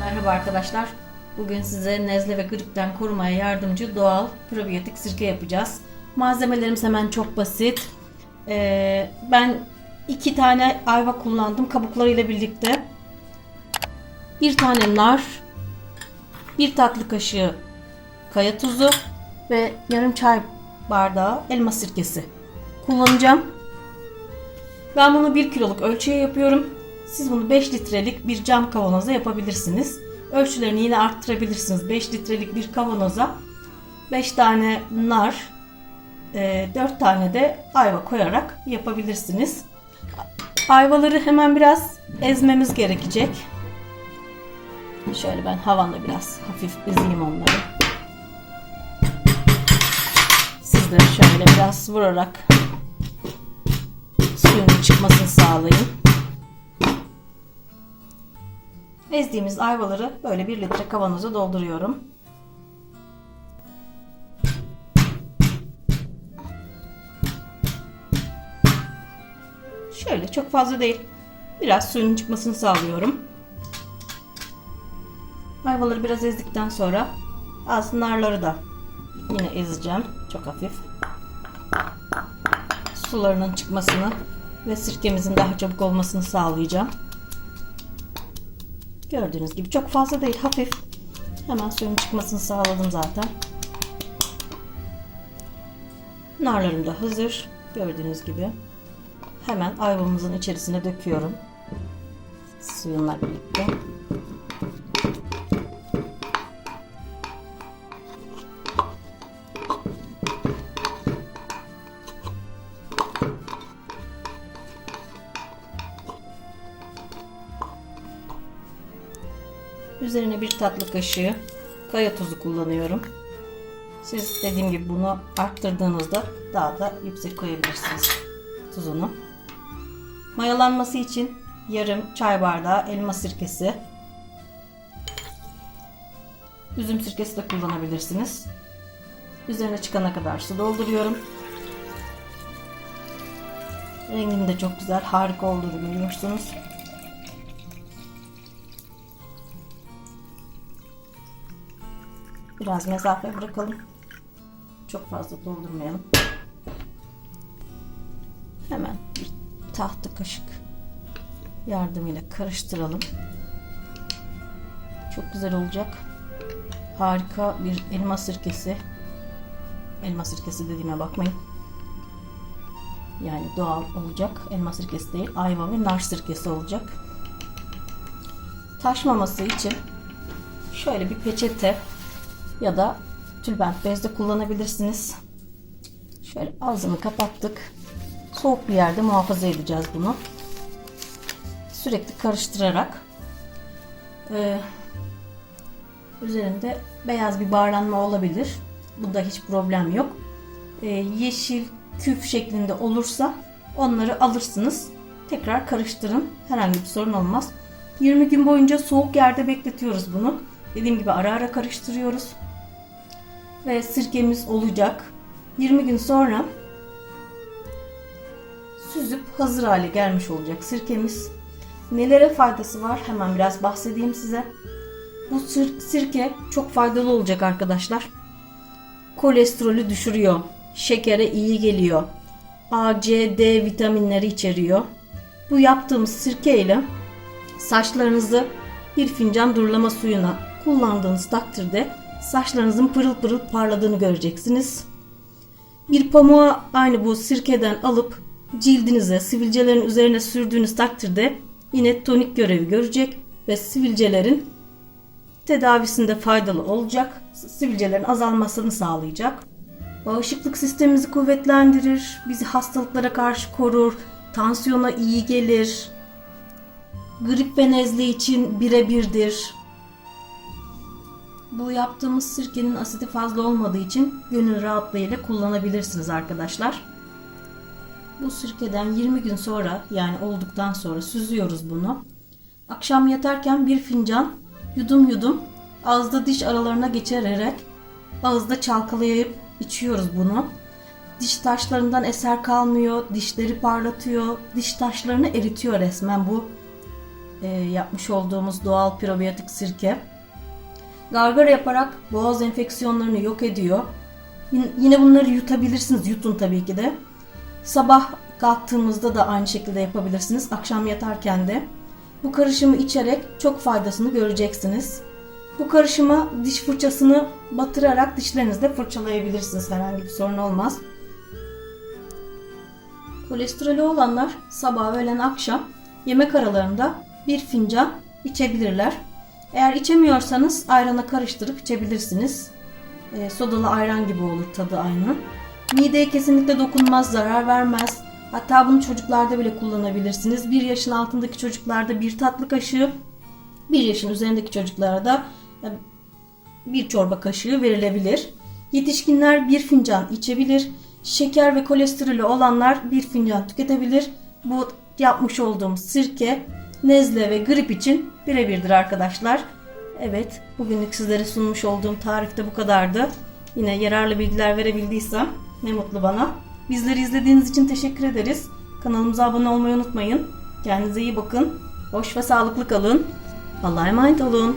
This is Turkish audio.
Merhaba arkadaşlar. Bugün size nezle ve gripten korumaya yardımcı doğal probiyotik sirke yapacağız. Malzemelerimiz hemen çok basit. Ee, ben iki tane ayva kullandım kabuklarıyla birlikte. Bir tane nar, bir tatlı kaşığı kaya tuzu ve yarım çay bardağı elma sirkesi kullanacağım. Ben bunu 1 kiloluk ölçüye yapıyorum. Siz bunu 5 litrelik bir cam kavanoza yapabilirsiniz. Ölçülerini yine arttırabilirsiniz. 5 litrelik bir kavanoza 5 tane nar, 4 tane de ayva koyarak yapabilirsiniz. Ayvaları hemen biraz ezmemiz gerekecek. Şöyle ben havanda biraz hafif ezeyim onları. Siz de şöyle biraz vurarak suyunun çıkmasını sağlayın. Ezdiğimiz ayvaları böyle 1 litre kavanoza dolduruyorum. Şöyle çok fazla değil. Biraz suyun çıkmasını sağlıyorum. Ayvaları biraz ezdikten sonra aslında narları da yine ezeceğim. Çok hafif. Sularının çıkmasını ve sirkemizin daha çabuk olmasını sağlayacağım. Gördüğünüz gibi çok fazla değil hafif. Hemen suyun çıkmasını sağladım zaten. Narlarım da hazır. Gördüğünüz gibi. Hemen ayvamızın içerisine döküyorum. Suyunla birlikte. Üzerine bir tatlı kaşığı kaya tuzu kullanıyorum. Siz dediğim gibi bunu arttırdığınızda daha da yüksek koyabilirsiniz tuzunu. Mayalanması için yarım çay bardağı elma sirkesi. Üzüm sirkesi de kullanabilirsiniz. Üzerine çıkana kadar su dolduruyorum. Renginin de çok güzel, harika olduğunu görüyorsunuz. Biraz mesafe bırakalım. Çok fazla doldurmayalım. Hemen bir tahta kaşık yardımıyla karıştıralım. Çok güzel olacak. Harika bir elma sirkesi. Elma sirkesi dediğime bakmayın. Yani doğal olacak. Elma sirkesi değil, ayva ve nar sirkesi olacak. Taşmaması için şöyle bir peçete ya da tülbent bezde kullanabilirsiniz. Şöyle ağzını kapattık. Soğuk bir yerde muhafaza edeceğiz bunu. Sürekli karıştırarak ee, üzerinde beyaz bir barlanma olabilir. Bunda hiç problem yok. Ee, yeşil küf şeklinde olursa onları alırsınız. Tekrar karıştırın. Herhangi bir sorun olmaz. 20 gün boyunca soğuk yerde bekletiyoruz bunu. Dediğim gibi ara ara karıştırıyoruz ve sirkemiz olacak. 20 gün sonra süzüp hazır hale gelmiş olacak sirkemiz. Nelere faydası var hemen biraz bahsedeyim size. Bu sirke çok faydalı olacak arkadaşlar. Kolesterolü düşürüyor. Şekere iyi geliyor. A, C, D vitaminleri içeriyor. Bu yaptığımız sirke ile saçlarınızı bir fincan durulama suyuna kullandığınız takdirde saçlarınızın pırıl pırıl parladığını göreceksiniz. Bir pamuğu aynı bu sirkeden alıp cildinize, sivilcelerin üzerine sürdüğünüz takdirde yine tonik görevi görecek ve sivilcelerin tedavisinde faydalı olacak. Sivilcelerin azalmasını sağlayacak. Bağışıklık sistemimizi kuvvetlendirir, bizi hastalıklara karşı korur, tansiyona iyi gelir. Grip ve nezle için birebirdir. Bu yaptığımız sirkenin asidi fazla olmadığı için gönül rahatlığıyla kullanabilirsiniz arkadaşlar. Bu sirkeden 20 gün sonra yani olduktan sonra süzüyoruz bunu. Akşam yatarken bir fincan yudum yudum ağızda diş aralarına geçirerek ağızda çalkalayıp içiyoruz bunu. Diş taşlarından eser kalmıyor, dişleri parlatıyor, diş taşlarını eritiyor resmen bu e, yapmış olduğumuz doğal probiyotik sirke. Gargara yaparak boğaz enfeksiyonlarını yok ediyor. Yine- bunları yutabilirsiniz, yutun tabii ki de. Sabah kalktığımızda da aynı şekilde yapabilirsiniz, akşam yatarken de. Bu karışımı içerek çok faydasını göreceksiniz. Bu karışıma diş fırçasını batırarak dişlerinizde fırçalayabilirsiniz. Herhangi bir sorun olmaz. Kolesterolü olanlar sabah, öğlen, akşam yemek aralarında bir fincan içebilirler. Eğer içemiyorsanız ayrana karıştırıp içebilirsiniz. E, sodalı ayran gibi olur tadı aynı. Mideye kesinlikle dokunmaz, zarar vermez. Hatta bunu çocuklarda bile kullanabilirsiniz. 1 yaşın altındaki çocuklarda bir tatlı kaşığı, 1 yaşın üzerindeki çocuklara da e, bir çorba kaşığı verilebilir. Yetişkinler bir fincan içebilir. Şeker ve kolesterolü olanlar bir fincan tüketebilir. Bu yapmış olduğum sirke nezle ve grip için birebirdir arkadaşlar. Evet, bugünlük sizlere sunmuş olduğum tarifte bu kadardı. Yine yararlı bilgiler verebildiysem ne mutlu bana. Bizleri izlediğiniz için teşekkür ederiz. Kanalımıza abone olmayı unutmayın. Kendinize iyi bakın. Hoş ve sağlıklı kalın. Allah'a emanet olun.